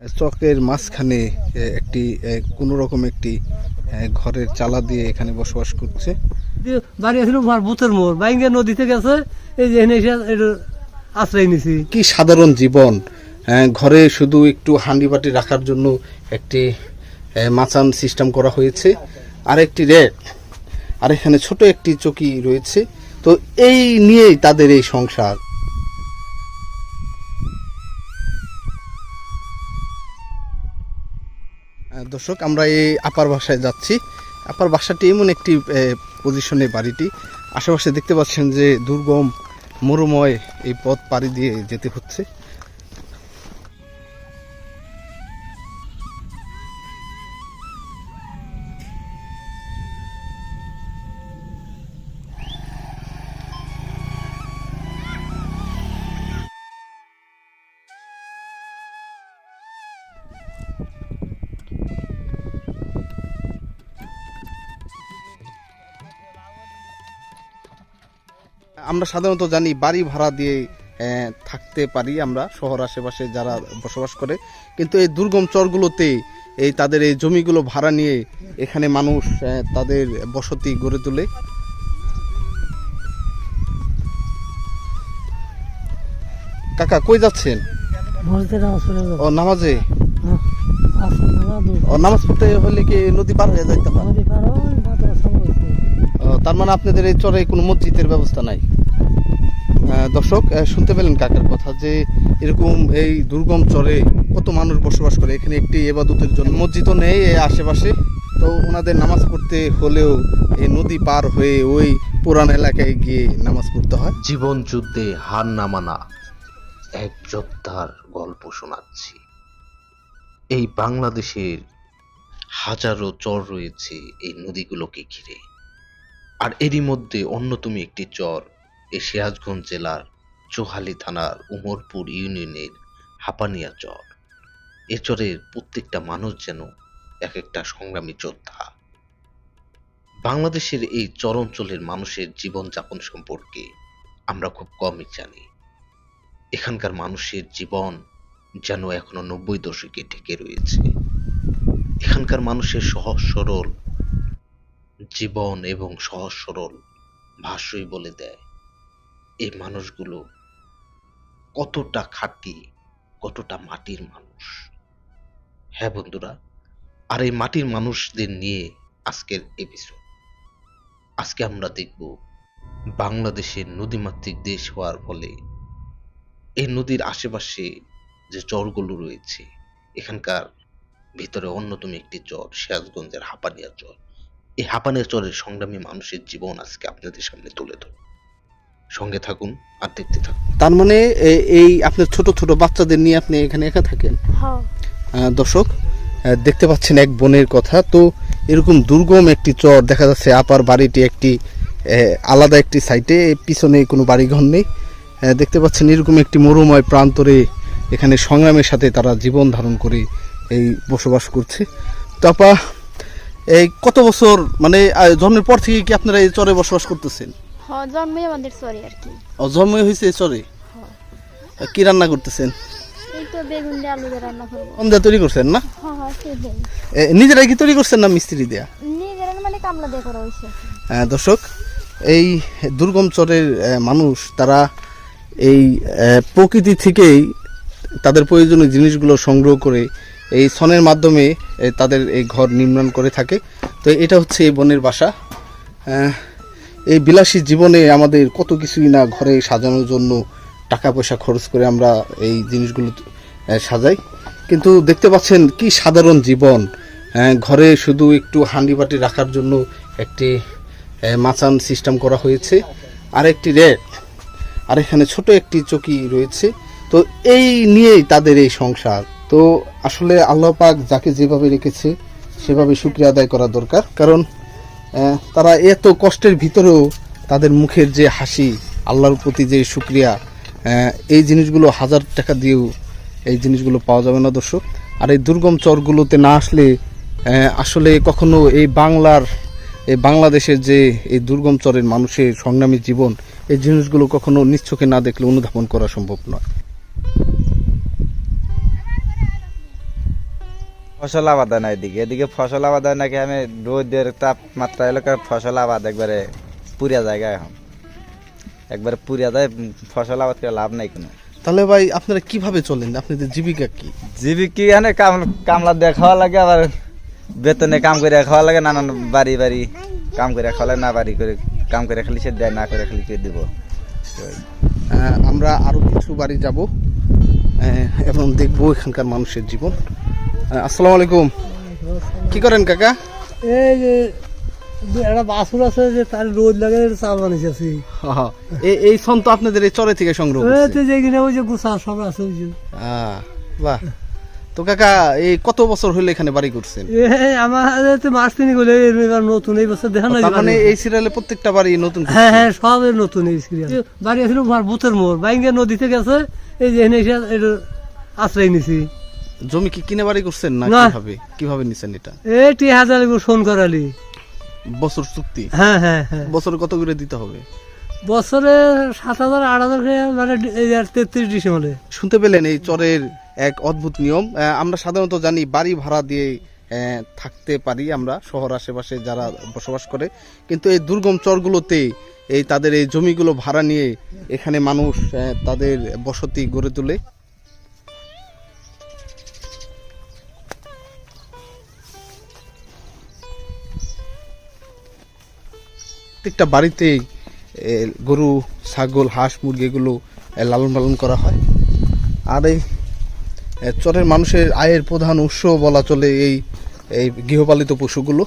চকের মাঝখানে একটি কোনো রকম একটি ঘরের চালা দিয়ে এখানে বসবাস করছে। দিয়ে বাড়ি আসলে আমার বুথের মোড় বাইঙ্গা নদীতে গেছে এই যে এসে আশ্রয় নিছি। কি সাধারণ জীবন ঘরে শুধু একটু হান্ডি বাটি রাখার জন্য একটি মাচান সিস্টেম করা হয়েছে। আর একটি র্যাক আর এখানে ছোট একটি চকি রয়েছে। তো এই নিয়েই তাদের এই সংসার। দর্শক, আমরা এই আপার বাসায় যাচ্ছি। আপার বাসাটি এমন একটি পজিশনে বাড়িটি। আশেপাশে দেখতে পাচ্ছেন যে দুর্গম, মরুময় এই পথ পাড়ি দিয়ে যেতে হচ্ছে। আমরা সাধারণত জানি বাড়ি ভাড়া দিয়ে থাকতে পারি আমরা শহর আশেপাশে যারা বসবাস করে। কিন্তু এই দুর্গম চরগুলোতে এই তাদের এই জমিগুলো ভাড়া নিয়ে এখানে মানুষ তাদের বসতি গড়ে তোলে। কাকা কই যাচ্ছেন? ও নামাজে? দু ও নামাজ পড়তে হলে কি নদী পার হয়ে যাইতে পারে? ও, তার মানে আপনাদের এই চরে কোনো মসজিদের ব্যবস্থা নাই? দর্শক শুনতে পেলেন কাকার কথা যে এরকম এই দুর্গম চরে কত মানুষ বসবাস করে। এখানে একটি এবাদতের জন্য মসজিদও নেই আশেপাশে। তো ওনাদের নামাজ পড়তে হলেও এই নদী পার হয়ে ওই পুরান এলাকায় গিয়ে নামাজ পড়তে হয়। জীবন যুদ্ধে হার না মানা এক যোদ্ধার গল্প শোনাচ্ছি। এই বাংলাদেশের হাজারো চর রয়েছে এই নদীগুলোকে ঘিরে। আর এরই মধ্যে অন্যতম একটি চর এই সিরাজগঞ্জ জেলার চোহালি থানার উমরপুর ইউনিয়নের হাপানিয়া চর। এ চরের প্রত্যেকটা মানুষ যেন এক একটা সংগ্রামী যোদ্ধা। বাংলাদেশের এই চর অঞ্চলের মানুষের জীবনযাপন সম্পর্কে আমরা খুব কমই জানি। এখানকার মানুষের জীবন যেন এখনও নব্বই দশকে ঠেকে রয়েছে। এখানকার মানুষের সহজ সরল জীবন এবং সহজ সরল ভাষ্যই বলে দেয় এই মানুষগুলো কতটা খাঁটি, কতটা মাটির মানুষ। হ্যাঁ বন্ধুরা, আর এই মাটির মানুষদের নিয়ে আজকের এপিসোড আজকে আমরা দেখব বাংলাদেশের নদীমাতৃক দেশ হওয়ার ফলে এই নদীর আশেপাশে যে চরগুলো রয়েছে, এখানকার ভিতরে অন্যতম একটি চর, সিরাজগঞ্জের হাপানিয়া চর। এই হাপানিয়া চরের সংগ্রামী মানুষের জীবন আজকে আপনাদের সামনে তুলে ধরব। সঙ্গে থাকুন আর দেখতে থাকুন। তার মানে এ- এই আপনার ছোট ছোট বাচ্চাদের নিয়ে আপনি এখানে একা থাকেন? হ্যাঁ। দর্শক দেখতে পাচ্ছেন এক বোনের কথা। তো এরকম দুর্গম একটি চর দেখা যাচ্ছে আপার বাড়িটি একটি আহ, আলাদা একটি সাইটে পিছনে কোনো বাড়িঘর নেই। দেখতে পাচ্ছেন এরকম একটি মরুময় প্রান্তরে এখানে সংগ্রামের সাথে তারা জীবন ধারণ করে এই বসবাস করছে। তো আপা এই কত বছর মানে জন্মের পর থেকে কি আপনারা এই চরে বসবাস করতেছেন? হ্যাঁ জন্মই আমাদের সরি আর কি। ও, জন্ম হয়েছে এই চরে? হ্যাঁ। কি রান্না করতেছেন? তৈরি করছেন না? হ্যাঁ হ্যাঁ নিজেরাই কি তৈরি করছেন না মিস্ত্রি দেয়া? মানে দর্শক এই দুর্গম চরের মানুষ তারা এই প্রকৃতি থেকেই তাদের প্রয়োজনীয় জিনিসগুলো সংগ্রহ করে এই সনের মাধ্যমে তাদের এই ঘর নির্মাণ করে থাকে। তো এটা হচ্ছে এই বনের বাসা। আহ, এই বিলাসী জীবনে আমাদের কত কিছুই না ঘরে সাজানোর জন্য টাকা পয়সা খরচ করে আমরা এই জিনিসগুলো সাজাই। কিন্তু দেখতে পাচ্ছেন কি সাধারণ জীবন। ঘরে শুধু একটু হান্ডি বাটি রাখার জন্য একটি মাচান সিস্টেম করা হয়েছে। আর একটি র্যাক আর এখানে ছোট একটি চকি রয়েছে। তো এই নিয়েই তাদের এই সংসার। তো আসলে আল্লাহ পাক যাকে যেভাবে রেখেছে, সেভাবে শুক্রিয়া আদায় করা দরকার। কারণ তারা এত কষ্টের ভিতরেও তাদের মুখের যে হাসি আল্লাহর প্রতি যে শুক্রিয়া আহ, এই জিনিসগুলো হাজার টাকা দিয়েও এই জিনিসগুলো পাওয়া যাবে না দর্শক। আর এই দুর্গম চরগুলোতে না আসলে আসলে কখনো এই বাংলার এই বাংলাদেশের যে এই দুর্গম চরের মানুষের সংগ্রামী জীবন এই জিনিসগুলো কখনো নিশ্চোখে না দেখলে অনুধাবন করা সম্ভব নয়। ফসল আবাদ হয় না এদিকে। এদিকে ফসল আবাদ হয় নাকি আমি রোদের তাপমাত্রা এলাকার ফসল আবাদ একবারে পুরিয়া জায়গায় এখন। একবারে পুরিয়া যায় ফসল আবাদ করে লাভ নাই কোনো। তাহলে ভাই আপনারা কীভাবে চলেন? আপনাদের জীবিকা কি? জীবিকা কাম কামলা দিয়ে খাওয়া লাগে আবার বেতনে কাম করে খাওয়া লাগে নানান বাড়ি বাড়ি কাম করে খাওয়া লাগে না বাড়ি করে কাম করে খালি সে দেয় না করে খালি কে দিব। আমরা আরও কিছু বাড়ি যাব এবং দেখব এখানকার মানুষের জীবন। আসসালামু আলাইকুম। কি করেন কাকা? এই যে একটা বাছুর আছে যে তার রোদ লাগে চাল বানিয়েছি এই সন তো আপনাদের এই চরে থেকে সংগ্রহ করছে। যে কিনা ওই যে গুছা সব আছে ওই যে। বাহ। তো কাকা এই কত বছর হলো এখানে বাড়ি করছেন? এই আমাদের তো মাস তিনি গেলে এবার নতুন এই বছর দেখা মানে এই সিরিয়ালে প্রত্যেকটা বাড়ি নতুন হ্যাঁ হ্যাঁ সব নতুন এই সিরিয়াল বাড়ি আছিল আমার মোড় বাইঙ্গা নদীতে গেছে এই যে এসে আশ্রয় নিছি। জমি কি কিনে বাড়ি করছেন না না। কীভাবে? কীভাবে নিছেন এটা? এই টি হাজার ফোন করালি। বছর চুক্তি? হ্যাঁ হ্যাঁ হ্যাঁ। বছরে কত করে দিতে হবে? বছরে সাত হাজার আট হাজার করে মানে এই আর তেত্রিশ ডিসেম্বরে। শুনতে পেলেন এই চরের এক অদ্ভুত নিয়ম। আহ, আমরা সাধারণত জানি বাড়ি ভাড়া দিয়ে আহ, থাকতে পারি আমরা শহর আশেপাশে যারা বসবাস করে। কিন্তু এই দুর্গম চরগুলোতে এই তাদের এই জমিগুলো ভাড়া নিয়ে এখানে মানুষ আহ, তাদের বসতি গড়ে তোলে। প্রত্যেকটা বাড়িতেই এ, গরু ছাগল হাঁস মুরগি এগুলো লালন পালন করা হয়। আর এই চরের মানুষের আয়ের প্রধান উৎস বলা চলে এই এই গৃহপালিত পশুগুলো।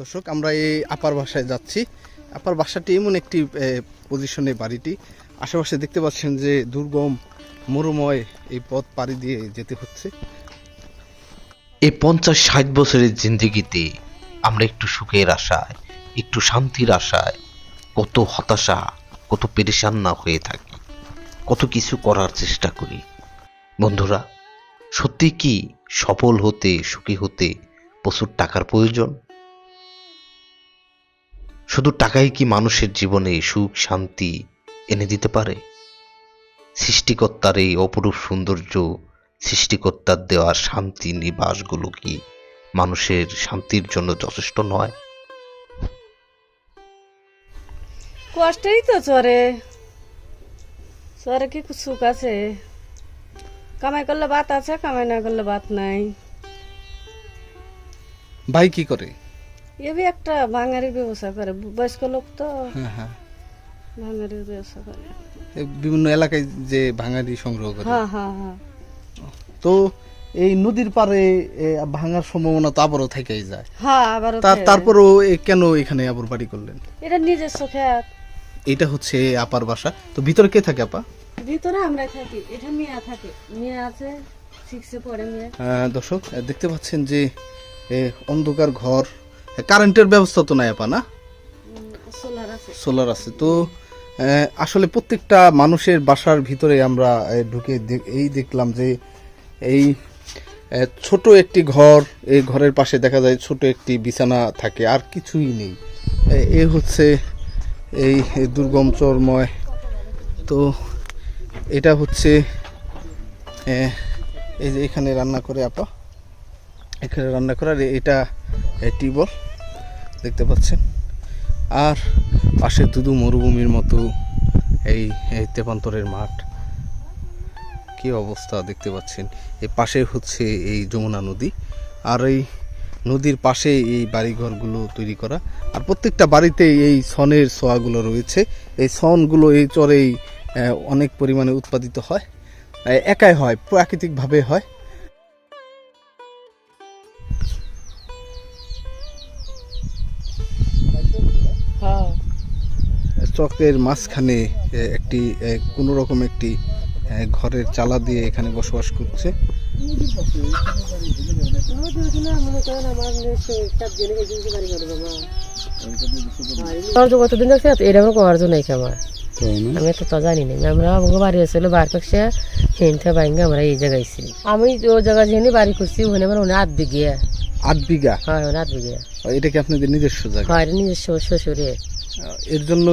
দর্শক আমরা এই আপার বাসায় যাচ্ছি। আপার বাসাটি এমন একটি পজিশনে বাড়িটি। আশেপাশে দেখতে পাচ্ছেন যে দুর্গম, মরুময় এই পথ পাড়ি দিয়ে যেতে হচ্ছে। এই পঞ্চাশ ষাট বছরের জিন্দিগিতে আমরা একটু সুখের আশায়, একটু শান্তির আশায় কত হতাশা, কত পেরেশান না হয়ে থাকি, কত কিছু করার চেষ্টা করি। বন্ধুরা, সত্যি কি সফল হতে, সুখী হতে প্রচুর টাকার প্রয়োজন? শুধু টাকাই কি মানুষের জীবনে সুখ, শান্তি এনে দিতে পারে। সৃষ্টিকর্তার এই অপরূপ সৌন্দর্য সৃষ্টিকর্তার দেওয়া শান্তি নিবাসগুলো কি মানুষের শান্তির জন্য যথেষ্ট নয়? কষ্টই তো চরে। চরে কি সুখ আছে? কামাই করলে ভাত আছে কামাই না করলে ভাত নাই। ভাই কি করে? এবি একটা ভাঙারির ব্যবসা করে বয়স্ক লোক তো। হ্যাঁ হ্যাঁ। ভাঙারির ব্যবসা করে। বিভিন্ন এলাকায় যে ভাঙারি সংগ্রহ করে। হ্যাঁ হ্যাঁ হ্যাঁ। তো এই নদীর পারে ভাঙার সম্ভাবনা তো আবারও থেকেই যায়। হ্যাঁ তারপরও কেন এখানে আবার বাড়ি করলেন? এটা নিজস্ব খেত এটা হচ্ছে আপার বাসা। তো ভিতরে কে থাকে আপা? ভিতরে আমরা থাকি। এটা মেয়া থাকে। মেয়ে আছে মেয়ে। দর্শক দেখতে পাচ্ছেন যে অন্ধকার ঘর। কারেন্টের ব্যবস্থা তো নাই আপা না? সোলার আছে। তো আসলে প্রত্যেকটা মানুষের বাসার ভিতরে আমরা ঢুকে এই দেখলাম যে এই ছোট একটি ঘর এই ঘরের পাশে দেখা যায় ছোট একটি বিছানা থাকে, আর কিছুই নেই। এ- হচ্ছে এই দুর্গম চরময়। তো, এটা হচ্ছে এই যে এখানে রান্না করে আপা। এখানে রান্না করে আর এটা টিউবল দেখতে পাচ্ছেন? আর পাশে দুদু মরুভূমির মতো এই তেপান্তরের মাঠ। কি অবস্থা দেখতে পাচ্ছেন? এই পাশে হচ্ছে এই যমুনা নদী আর এই নদীর পাশে এই বাড়িঘরগুলো তৈরি করা। আর প্রত্যেকটা বাড়িতে এই সনের সোয়াগুলো রয়েছে। এই সনগুলো এই চরেই অনেক পরিমাণে উৎপাদিত হয়। একাই হয়, প্রাকৃতিকভাবে হ্যাঁ। চকের মাঝখানে একটি কোনো রকম একটি ঘরের চালা দিয়ে এখানে বসবাস করছে। কতদিন দেখছি এটা আমার? আমি তো তা জানি না। আমরা আমাকে বাড়ি আসলে বার বাইঙ্গে আমরা এই জায়গায় আমি ও জায়গা যেখানে বাড়ি করছি ওখানে আমার ওখানে বিঘে। আট বিঘা? হয় রাত বিঘে। এটা কি আপনাদের নিজস্ব জায়গা? হয় এটা নিজস্ব শ্বশুরে। এর জন্য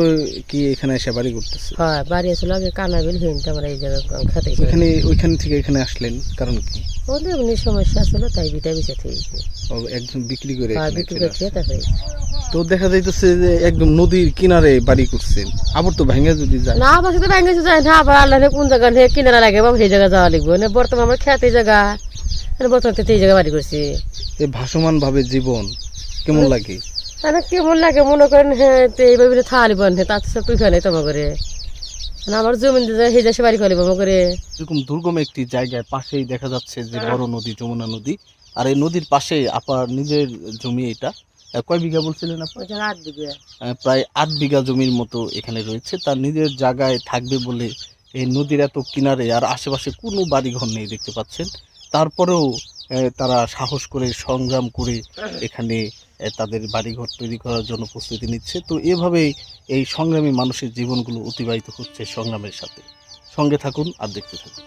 কি এখানে এসে বাড়ি করতেছে হয় বাড়ি আসলে আগে কানাবিল হিন তো আমরা এই জায়গায় খেতে ওইখানে ওইখান থেকে এখানে আসলেন কারণ কি? ওদের এমনি সমস্যা ছিল তাই বিটা থেকেছি একজন বিক্রি করে হয় এখানে বিক্রি। তারপরে তো দেখা যাইতেছে যে একদম নদীর কিনারে বাড়ি করছেন। আবার তো ভেঙে যদি যায়। না যায় না আবার আল্লাহ কোন জায়গা নিয়ে কিনারা লাগে বাবা সেই জায়গা যাওয়া লাগবে। না বর্তমানে আমার খেতে জায়গা। মানে বর্তমানে এই জায়গা বাড়ি করছি। এই ভাসমান ভাবে জীবন কেমন লাগে? তাহলে কেমন লাগে? মনে করেন হ্যাঁ তো এইভাবে থালি বন তার তো সব তুই নেই তোমার করে না আমার যায়, সেই দেশে বাড়ি করে মনে করে এরকম দুর্গম একটি জায়গায় পাশেই দেখা যাচ্ছে যে বড় নদী যমুনা নদী। আর এই নদীর পাশে আপনার নিজের জমি এটা। কয় বিঘা বলছিলেন আপনি? দিবে আহ, প্রায় আট বিঘা জমির মতো এখানে রয়েছে। তার নিজের জায়গায় থাকবে বলে এই নদীর এত কিনারে আর আশেপাশে কোনো বাড়িঘর নেই দেখতে পাচ্ছেন। তারপরেও তারা সাহস করে সংগ্রাম করে এখানে তাদের বাড়িঘর তৈরি করার জন্য প্রস্তুতি নিচ্ছে। তো এভাবেই এই সংগ্রামী মানুষের জীবনগুলো অতিবাহিত হচ্ছে সংগ্রামের সাথে। সঙ্গে থাকুন আর দেখতে থাকুন।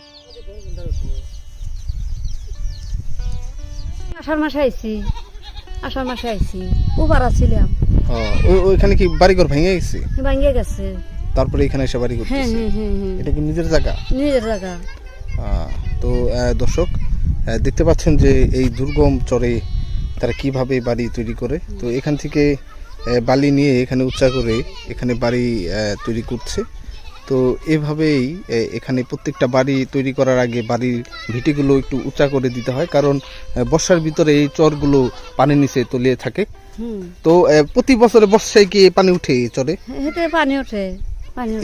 আষাঢ় মাসে আইছি। আষাঢ় মাসে আইছি। উবার ছিলাম ওইখানে কি বাড়িঘর ভেঙে গেছে? তারপরে এখানে এসে বাড়ি হ্যাঁ করতেছে? হ্যাঁ হ্যাঁ। এটা কি নিজের জায়গা? নিজের জায়গা। আহ, তো আহ, দর্শক দেখতে পাচ্ছেন যে এই দুর্গম চরে তারা কীভাবে বাড়ি তৈরি করে। তো এখান থেকে বালি নিয়ে এখানে উচ্চা করে এখানে বাড়ি তৈরি করছে। তো এভাবেই এখানে প্রত্যেকটা বাড়ি তৈরি করার আগে বাড়ির ভিটিগুলো একটু উঁচা করে দিতে হয়। কারণ বর্ষার ভিতরে এই চরগুলো পানির নিচে তলিয়ে থাকে। তো প্রতি বছরে বর্ষায় কি পানি উঠে এই চরে? পানি উঠে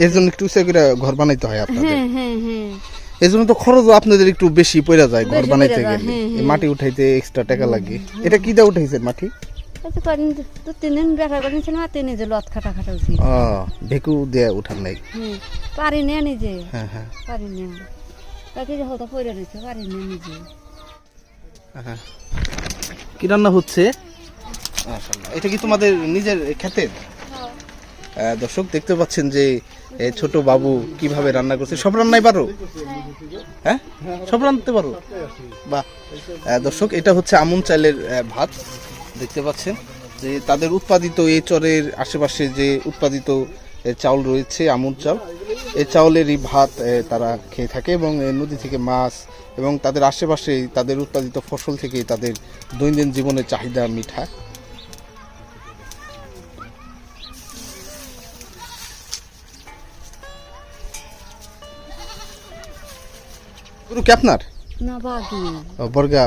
এর জন্য একটু উঁচা করে ঘর বানাইতে হয় আপনাদের। হ্যাঁ হ্যাঁ হ্যাঁ। এই জন্য তো খরচও আপনাদের একটু বেশি পড়ে যায় ঘর বানাইতে গেলে। মাটি উঠাইতে এক্সট্রা টাকা লাগে। এটা কি দিয়ে উঠাইছেন মাটি? ভেকু দিয়ে উঠান নাই। হুম পারি না নিজে। হ্যাঁ হ্যাঁ। পারি না তাকে যে হতা পড়ে রয়েছে পারি না নিজে। হ্যাঁ। কি রান্না হচ্ছে? মাশাআল্লাহ। এটা কি তোমাদের নিজের আহ, দর্শক দেখতে পাচ্ছেন যে ছোট বাবু কীভাবে রান্না করছে। সব রান্নাই পারো? হ্যাঁ? সব রান্নাতে পারো? আহ, দর্শক এটা হচ্ছে আমন চালের ভাত। দেখতে পাচ্ছেন যে তাদের উৎপাদিত এই চরের আশেপাশে যে উৎপাদিত চাউল রয়েছে আমন চাল এই চাউলেরই ভাত তারা খেয়ে থাকে এবং নদী থেকে মাছ এবং তাদের আশেপাশে তাদের উৎপাদিত ফসল থেকে তাদের দৈনন্দিন জীবনের চাহিদা মিঠা গরু কি আপনার? না বাগি বর্গা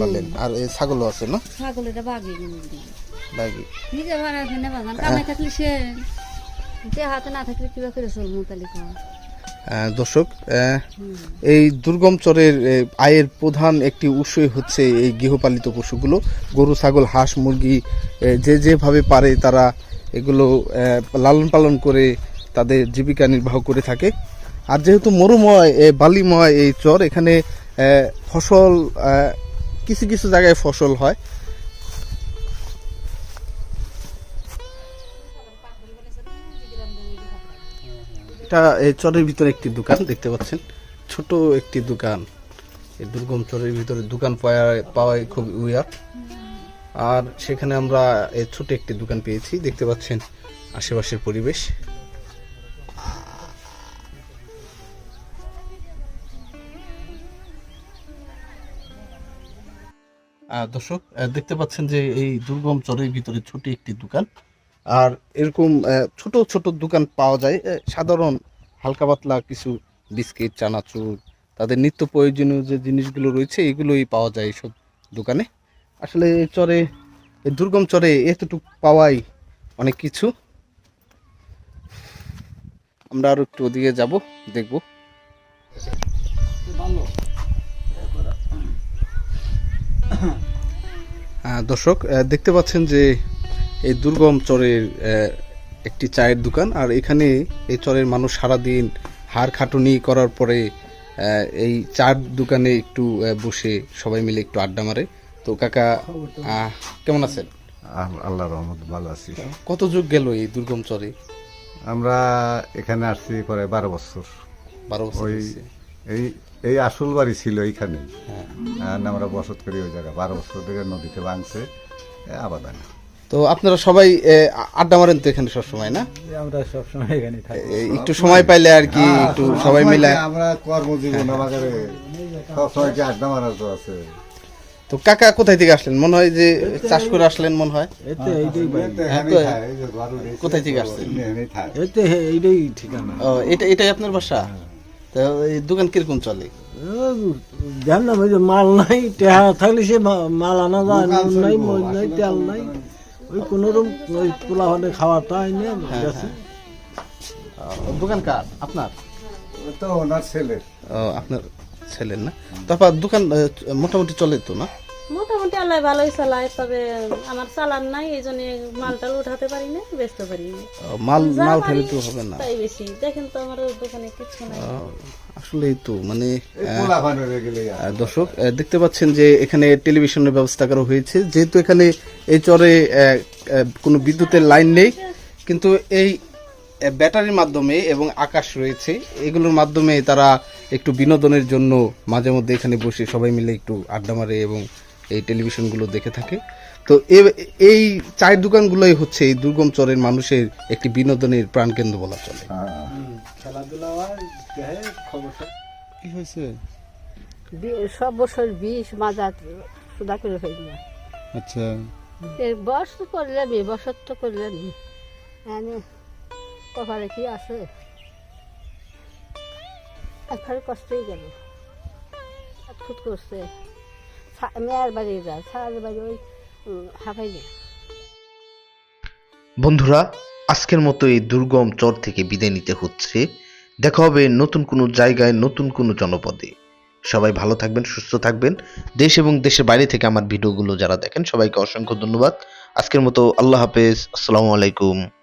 বলেন। আর এই ছাগলও আছে না? বাগি বাকি নিজে বানাইছে না বাগান কামাই থাকলে সে যে হাতে না থাকলে কিবা করে চলবো তাহলে দর্শক এই দুর্গম চরের আয়ের প্রধান একটি উৎসই হচ্ছে এই গৃহপালিত পশুগুলো। গরু ছাগল হাঁস মুরগি যে যেভাবে পারে তারা এগুলো লালন পালন করে তাদের জীবিকা নির্বাহ করে থাকে। আর যেহেতু মরুময় বালিময় এই চর, এখানে ফসল কিছু কিছু জায়গায় ফসল হয়। এটা এই চরের ভিতরে একটি দোকান, দেখতে পাচ্ছেন। ছোট একটি দোকান। এই দুর্গম চরের ভিতরে দোকান পাওয়া পাওয়াই খুব উইয়ার আর সেখানে আমরা ছোট একটি দোকান পেয়েছি, দেখতে পাচ্ছেন আশেপাশের পরিবেশ। দর্শক দেখতে পাচ্ছেন যে এই দুর্গম চরের ভিতরে ছোট একটি দোকান। আর এরকম ছোট ছোট দোকান পাওয়া যায়। সাধারণ হালকা পাতলা কিছু বিস্কিট চানাচুর তাদের নিত্য প্রয়োজনীয় যে জিনিসগুলো রয়েছে এগুলোই পাওয়া যায় এইসব দোকানে। আসলে এই চরে দুর্গম চরে এতটুকু পাওয়াই অনেক কিছু। আমরা আরও একটু ওদিকে যাব দেখব। আহ, দর্শক দেখতে পাচ্ছেন যে এই দুর্গম চরের একটি চায়ের দোকান আর এখানে এই চরের মানুষ সারাদিন হাড় খাটুনি করার পরে এই চার দোকানে একটু বসে সবাই মিলে একটু আড্ডা মারে। তো কাকা কেমন আছেন? আল- আল্লাহ রহমত ভালো আছি। কত যুগ গেল এই দুর্গম চরে? আমরা এখানে আসছি প্রায় বারো বছর। বারো বছর এই এই আসল বাড়ি ছিল এইখানে। আর আমরা বসত করি ওই জায়গায়। বারো বছর থেকে নদীতে ভাঙছে আবাদান। তো আপনারা সবাই এ, আড্ডা মারেন তো এখানে সবসময় না? আমরা সবসময় এখানে থাকি। এ, একটু সময় পাইলে আর কি একটু সবাই মিলে আমরা কর্মজীবন আমাদের সবসময় কি আড্ডা মারার তো আছে। তো কাকা কোথায় থেকে আসলেন? মনে হয় যে চাষ করে আসলেন মনে হয়। এতে এখানেই থাকে, এই যে ঘর উঠেছে, কোথায় থেকে আসছেন? এখানেই থাকে। এতে এইটাই ঠিকানা। ও এটা এটাই আপনার বাসা? তো এই দোকান কীরকম চলে? জান না যে মাল নাই টেহা থাকলে সে মাল আনা যায় নাই মজ নাই তেল নাই। ওই কোনো রকম ওই পোলা হলে খাওয়াটা হয় না গেছে দোকান কার? আপনার? তো ওনার ছেলে। ও আপনার ছেলের না? তারপর দোকান মোটামুটি চলে তো না? মোটামুটি আল্লাহ ভালোই চালায় তবে আমার চালান নাই এই জন্য মালটাল উঠাতে পারি না বেচতে পারি না মাল মাল ফেলে তো হবে না। তাই বেশি। দেখেন তো আমার দোকানে কিছু নাই। আসলেই তো মানে দর্শক দেখতে পাচ্ছেন যে এখানে টেলিভিশনের ব্যবস্থা করা হয়েছে। যেহেতু এখানে এই চরে কোনো বিদ্যুতের লাইন নেই কিন্তু এই ব্যাটারির মাধ্যমে এবং আকাশ রয়েছে এগুলোর মাধ্যমে তারা একটু বিনোদনের জন্য মাঝে মধ্যে এখানে বসে সবাই মিলে একটু আড্ডা মারে এবং এই টেলিভিশনগুলো দেখে থাকে। তো এ- এই চায়ের দোকানগুলোই হচ্ছে এই দুর্গম চরের মানুষের একটি বিনোদনের প্রাণকেন্দ্র বলা চলে। কি হয়েছে? সব বছর বিষ মাজা সুদা করে ফেলি আচ্ছা। বস তো করলাম বছর তো করলাম এনে কপালে কি আছে? একবারে কষ্টই গেল। খুদ করছে। বন্ধুরা, আজকের মতো এই দুর্গম চর থেকে বিদায় নিতে হচ্ছে। দেখা হবে নতুন কোনো জায়গায়, নতুন কোনো জনপদে। সবাই ভালো থাকবেন, সুস্থ থাকবেন। দেশ এবং দেশের বাইরে থেকে আমার ভিডিওগুলো যারা দেখেন, সবাইকে অসংখ্য ধন্যবাদ। আজকের মতো আল্লাহ হাফেজ, আসসালামু আলাইকুম।